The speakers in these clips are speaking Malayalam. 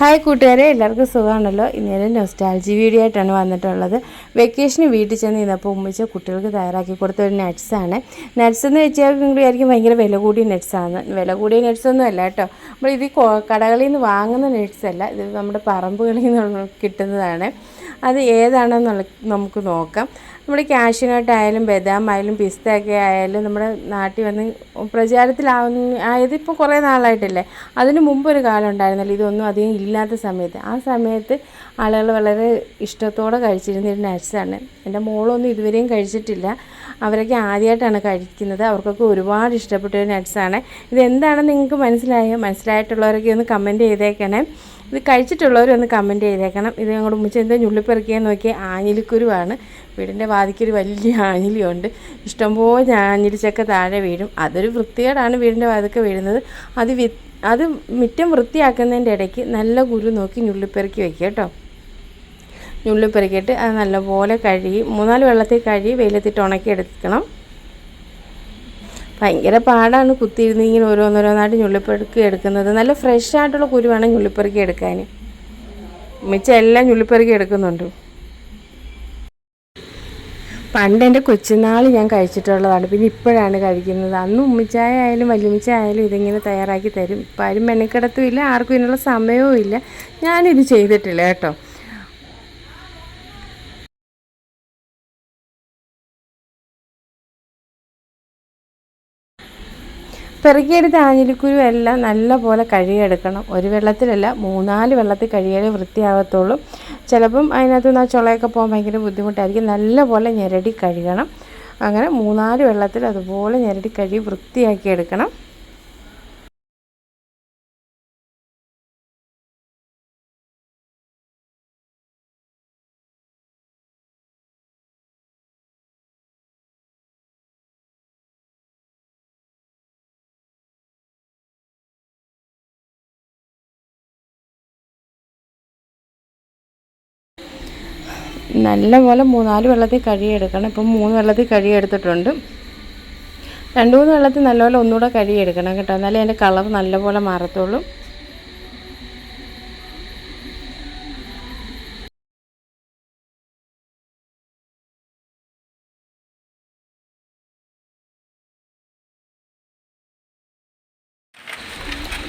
ഹായ് കൂട്ടുകാരെ എല്ലാവർക്കും സുഖമാണല്ലോ. ഇന്നലെ നൊസ്റ്റാൾജി വീഡിയോ ആയിട്ടാണ് വന്നിട്ടുള്ളത്. വെക്കേഷന് വീട്ടിൽ ചെന്ന് ഇന്നപ്പോൾ ഉമ്മിച്ച കുട്ടികൾക്ക് തയ്യാറാക്കി കൊടുത്ത ഒരു നട്ട്സാണ് നട്ട്സ് എന്ന് വെച്ചാൽ നിങ്ങൾ വിചാരിക്കും ഭയങ്കര വില കൂടിയ നട്ട്സാണ് വില കൂടിയ നട്ട്സ് ഒന്നും അല്ല കേട്ടോ. നമ്മൾ ഇത് കടകളിൽ നിന്ന് വാങ്ങുന്ന നട്ട്സ് അല്ല. ഇത് നമ്മുടെ പറമ്പുകളിൽ നിന്ന് കിട്ടുന്നതാണ്. അത് ഏതാണെന്നുള്ള നമുക്ക് നോക്കാം. നമ്മുടെ കാഷ്യൂനട്ട് ആയാലും ബദാം ആയാലും പിസ്ത ഒക്കെ ആയാലും നമ്മുടെ നാട്ടിൽ വന്ന് പ്രചാരത്തിലാവുന്ന ആയത് ഇപ്പോൾ കുറേ നാളായിട്ടല്ലേ? അതിന് മുമ്പ് ഒരു കാലം ഉണ്ടായിരുന്നല്ലോ ഇതൊന്നും അധികം ഇല്ലാത്ത സമയത്ത്. ആ സമയത്ത് ആളുകൾ വളരെ ഇഷ്ടത്തോടെ കഴിച്ചിരുന്ന ഒരു നട്ട്സാണ് എന്റെ മോളൊന്നും ഇതുവരെയും കഴിച്ചിട്ടില്ല. അവരൊക്കെ ആദ്യമായിട്ടാണ് കഴിക്കുന്നത്. അവർക്കൊക്കെ ഒരുപാട് ഇഷ്ടപ്പെട്ട ഒരു നട്ട്സാണ് ഇതെന്താണെന്ന് നിങ്ങൾക്ക് മനസ്സിലായോ? മനസ്സിലായിട്ടുള്ളവരൊക്കെ ഒന്ന് കമന്റ് ചെയ്തേക്കണേ. ഇത് കഴിച്ചിട്ടുള്ളവരൊന്ന് കമന്റ് ചെയ്തേക്കണം. ഇത് ഞങ്ങളുടെ ഉമ്മച്ച എന്താ ഞുള്ളിപ്പെറുക്കിയാൽ നോക്കിയാൽ ആഞ്ഞിലിക്കുരുവാണ്. വീടിന്റെ വാതിക്കൊരു വലിയ ആഞ്ഞിലിയുണ്ട്. ഇഷ്ടംപോലെ ആഞ്ഞിലിച്ചൊക്കെ താഴെ വീഴും. അതൊരു വൃത്തികേടാണ് വീടിന്റെ വാതിക്കെ വീഴുന്നത്. അത് വി അത് മുറ്റം വൃത്തിയാക്കുന്നതിന്റെ ഇടയ്ക്ക് നല്ല കുരു നോക്കി ഞുള്ളിപ്പെറുക്കി വയ്ക്കുക കേട്ടോ. ഞുള്ളിപ്പെറുക്കിയിട്ട് അത് നല്ലപോലെ കഴുകി മൂന്നാൽ വെള്ളത്തിൽ കഴുകി വെയിലത്തിട്ട് ഉണക്കി എടുക്കണം ഭയങ്കര പാടാണ് കുത്തിയിരുന്ന് ഇങ്ങനെ ഓരോന്നോരോന്നായിട്ട് ഞുള്ളിപ്പെറുക്കി എടുക്കുന്നത്. നല്ല ഫ്രഷ് ആയിട്ടുള്ള കുരു വേണം ഞുള്ളിപ്പെറുക്കി എടുക്കാൻ മിച്ചം എല്ലാം ഞുള്ളിപ്പെറുക്കി എടുക്കുന്നുണ്ട്. പണ്ട് എന്റെ കൊച്ചുനാൾ ഞാൻ കഴിച്ചിട്ടുള്ളതാണ്. പിന്നെ ഇപ്പോഴാണ് കഴിക്കുന്നത്. അന്ന് ഉമ്മിച്ചായ ആയാലും വല്യമിച്ച ആയാലും ഇതിങ്ങനെ തയ്യാറാക്കി തരും. ഇപ്പം ആരും മെനക്കെടത്തും ഇല്ല ആർക്കും ഇതിനുള്ള സമയവും ഇല്ല. ഞാനിത് ചെയ്തിട്ടില്ല കേട്ടോ. പെറുക്കിയെടുത്ത ആഞ്ഞിലിക്കുരു എല്ലാം നല്ല പോലെ കഴുകിയെടുക്കണം. ഒരു വെള്ളത്തിലല്ല മൂന്നാൽ വെള്ളത്തിൽ കഴുകിയാലേ വൃത്തിയാകത്തുള്ളൂ ചിലപ്പം അതിനകത്ത് നിന്ന് ആ ചുളയൊക്കെ പോകാൻ ഭയങ്കര ബുദ്ധിമുട്ടായിരിക്കും. നല്ല പോലെ ഞെരടി കഴുകണം. അങ്ങനെ മൂന്നാൽ വെള്ളത്തിൽ അതുപോലെ ഞെരടി കഴുകി വൃത്തിയാക്കി എടുക്കണം നല്ലപോലെ മൂന്നാൽ വെള്ളത്തിൽ കഴുകിയെടുക്കണം. ഇപ്പം മൂന്ന് വെള്ളത്തിൽ കഴുകിയെടുത്തിട്ടുണ്ട്. രണ്ട് മൂന്ന് വെള്ളത്തിൽ നല്ലപോലെ ഒന്നുകൂടെ കഴുകിയെടുക്കണം കേട്ടോ. എന്നാലേ അതിന്റെ കളർ നല്ലപോലെ മാറത്തുള്ളൂ.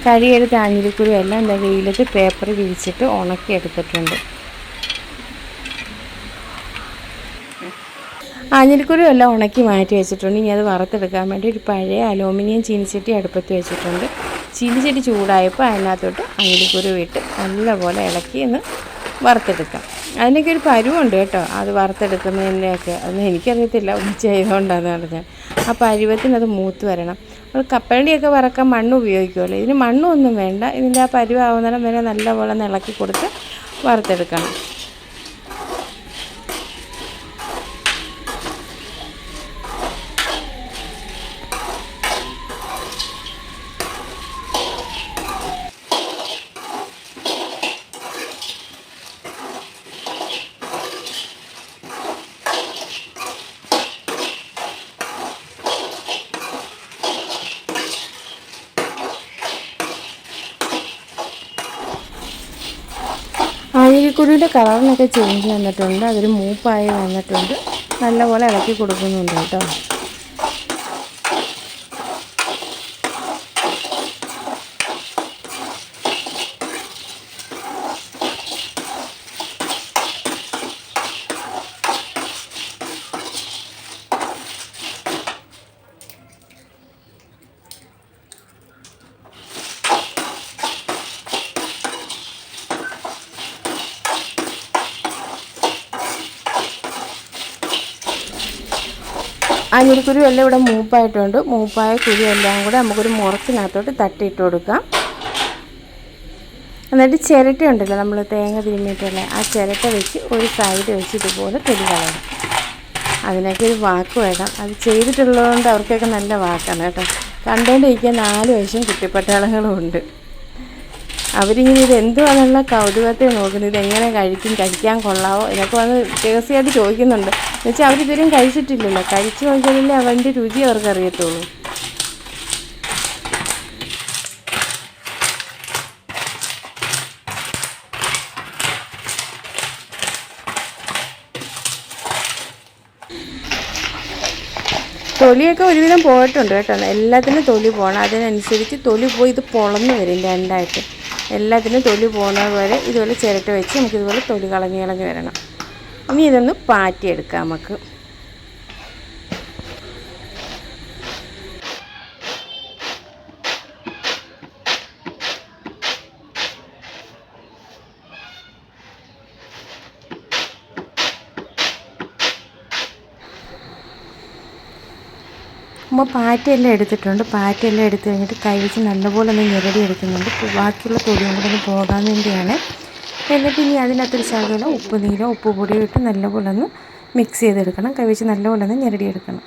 കഴുകിയെടുത്ത ആഞ്ഞിലിക്കുരു എല്ലാം എന്താ വെയിലത്ത് പേപ്പർ വിരിച്ചിട്ട് ഉണക്കി ആഞ്ഞിലിക്കുരു എല്ലാം ഉണക്കി മാറ്റി വെച്ചിട്ടുണ്ട്. ഇനി അത് വറുത്തെടുക്കാൻ വേണ്ടി ഒരു പഴയ അലൂമിനിയം ചീനിച്ചട്ടി അടുപ്പത്ത് വെച്ചിട്ടുണ്ട്. ചീനിച്ചട്ടി ചൂടായപ്പോൾ അതിനകത്തോട്ട് ആഞ്ഞിലിക്കുരു ഇട്ട് നല്ലപോലെ ഇളക്കി ഒന്ന് വറുത്തെടുക്കാം. അതിനൊക്കെ ഒരു പരുവുണ്ട് കേട്ടോ. അത് വറുത്തെടുക്കുന്നതിന്റെയൊക്കെ. അതൊന്നും എനിക്കറിയത്തില്ല ഉച്ച ചെയ്തുകൊണ്ടാന്ന് പറഞ്ഞാൽ. ആ പരുവത്തിന് അത് മൂത്ത് വരണം. നമ്മൾ കപ്പലണ്ടിയൊക്കെ വറക്കാൻ മണ്ണ് ഉപയോഗിക്കുമല്ലോ. ഇതിന് മണ്ണൊന്നും വേണ്ട. ഇതിന്റെ ആ പരുവാകുന്നിടം വരെ നല്ലപോലെ ഇളക്കി കൊടുത്ത് വറുത്തെടുക്കണം. ആഞ്ഞിലിക്കുരുവിന്റെ കളറിനൊക്കെ ചേഞ്ച് വന്നിട്ടുണ്ട്. അതൊരു മൂപ്പായി വന്നിട്ടുണ്ട്. നല്ലപോലെ ഇളക്കി കൊടുക്കുന്നുണ്ട് കേട്ടോ. അഞ്ഞിരിക്കുരു എല്ലാം ഇവിടെ മൂപ്പായിട്ടുണ്ട്. മൂപ്പായ കുരു എല്ലാം കൂടെ നമുക്കൊരു മുറത്തിനകത്തോട്ട് തട്ടിയിട്ട് കൊടുക്കാം. എന്നിട്ട് ചിരട്ട ഉണ്ടല്ലോ നമ്മൾ തേങ്ങ തിരിഞ്ഞിട്ടുള്ള ആ ചിരട്ട വെച്ച് ഒരു സൈഡ് വെച്ച് ഇതുപോലെ തൊലി കളയണം. അതിനൊക്കെ ഒരു വാക്ക് വേണം. അത് ചെയ്തിട്ടുള്ളതുകൊണ്ട് അവർക്കൊക്കെ നല്ല വാക്കാണ് കേട്ടോ. കണ്ടുകൊണ്ടിരിക്കാൻ നാല് വയസ്സും കുട്ടിപ്പട്ടാളങ്ങളും ഉണ്ട്. അവരിങ്ങനെ ഇത് എന്തുവാണെന്നുള്ള കൗതുകത്തെ നോക്കുന്നത് ഇത് എങ്ങനെ കഴിക്കും കഴിക്കാൻ കൊള്ളാവോ? എന്നൊക്കെ വന്ന് രഹസ്യമായിട്ട് ചോദിക്കുന്നുണ്ട്. എന്നുവെച്ചാൽ അവരിതുവരെയും കഴിച്ചിട്ടില്ലല്ലോ. കഴിച്ചു നോക്കിയാലേ അവന്റെ രുചി അവർക്ക് അറിയത്തുള്ളൂ. തൊലിയൊക്കെ ഒരുവിധം പോയിട്ടുണ്ട് കേട്ടോ. എല്ലാത്തിനും തൊലി പോകണം അതിനനുസരിച്ച് തൊലി പോയി ഇത് പൊളന്ന് വരും രണ്ടായിട്ട്. എല്ലാത്തിനും തൊലി പോകുന്നത് വരെ ഇതുപോലെ ചിരട്ട വെച്ച് നമുക്കിതുപോലെ തൊലി കളഞ്ഞ് കളഞ്ഞ് വരണം. ഇനി ഇതൊന്ന് പാറ്റിയെടുക്കാം നമുക്ക്. അപ്പോൾ പാറ്റയെല്ലാം എടുത്തിട്ടുണ്ട്. പാറ്റയെല്ലാം എടുത്തു കഴിഞ്ഞിട്ട് കൈ വെച്ച് നല്ലപോലെ ഒന്ന് ഞെരടി എടുക്കുന്നുണ്ട്. ബാക്കിയുള്ള തൊലിയും കൂടെ ഒന്ന് പോകാൻ വേണ്ടിയാണ്. എന്നിട്ട് ഇനി അതിനകത്തൊരു ശകലം ഉപ്പ് നീരോ ഉപ്പ് പൊടിയോ ഇട്ട് നല്ലപോലെ ഒന്ന് മിക്സ് ചെയ്തെടുക്കണം. കൈ വെച്ച് നല്ലപോലെ ഒന്ന് ഞെരടി എടുക്കണം.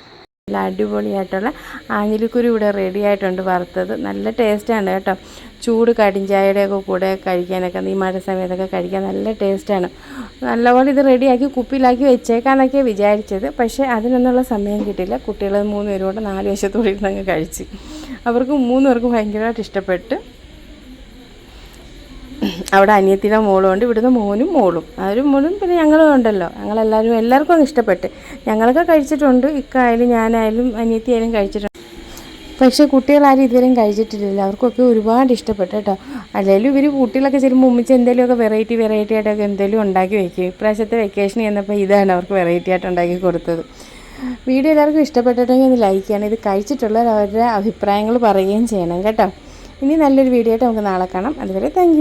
നല്ല അടിപൊളിയായിട്ടുള്ള ആഞ്ഞിലിക്കുരു ഇവിടെ റെഡി ആയിട്ടുണ്ട് വറുത്തത്. നല്ല ടേസ്റ്റാണ് കേട്ടോ. ചൂട് കടിഞ്ചായയുടെയൊക്കെ കൂടെ കഴിക്കാനൊക്കെ ഈ മഴ സമയത്തൊക്കെ കഴിക്കാൻ നല്ല ടേസ്റ്റാണ് നല്ലപോലെ ഇത് റെഡിയാക്കി കുപ്പിയിലാക്കി വെച്ചേക്കാന്നൊക്കെയാണ് വിചാരിച്ചത്. പക്ഷേ അതിനൊന്നുള്ള സമയം കിട്ടിയില്ല. കുട്ടികൾ മൂന്ന് പേരും കൂടെ നാല് വശത്തോടെ ഇരുന്നങ്ങ് കഴിച്ച്. അവർക്ക് മൂന്ന് ഭയങ്കരമായിട്ട് ഇഷ്ടപ്പെട്ട് അവിടെ അനിയത്തിയുടെ മോളും ഉണ്ട് ഇവിടുന്ന് മോനും മോളും. അവരും മോളും പിന്നെ ഞങ്ങളും ഉണ്ടല്ലോ. ഞങ്ങളെല്ലാവരും എല്ലാവർക്കും അങ്ങ് ഇഷ്ടപ്പെട്ട്. ഞങ്ങളൊക്കെ കഴിച്ചിട്ടുണ്ട്. ഇക്കായാലും ഞാനായാലും അനിയത്തിയായാലും കഴിച്ചിട്ടുണ്ട്. പക്ഷേ കുട്ടികളാരും ഇതുവരെയും കഴിച്ചിട്ടില്ല അവർക്കൊക്കെ ഒരുപാട് ഇഷ്ടപ്പെട്ടു കേട്ടോ. അല്ലെങ്കിലും ഇവർ കുട്ടികളൊക്കെ ചെല്ലുമ്പോൾ ഉമ്മിച്ച് എന്തെങ്കിലുമൊക്കെ വെറൈറ്റി വെറൈറ്റി ആയിട്ടൊക്കെ എന്തെങ്കിലും ഉണ്ടാക്കി വയ്ക്കും ഇപ്രാവശ്യത്തെ വെക്കേഷൻ ചെന്നപ്പോൾ ഇതാണ് അവർക്ക് വെറൈറ്റി ആയിട്ട് ഉണ്ടാക്കി കൊടുത്തത്. വീഡിയോ എല്ലാവർക്കും ഇഷ്ടപ്പെട്ടിട്ടെങ്കിൽ ഒന്ന് ലൈക്ക് ചെയ്യണം. ഇത് കഴിച്ചിട്ടുള്ളവർ അവരുടെ അഭിപ്രായങ്ങൾ പറയുകയും ചെയ്യണം കേട്ടോ. ഇനി നല്ലൊരു വീഡിയോ ആയിട്ട് നമുക്ക് നാളെ കാണാം. അതുവരെ താങ്ക്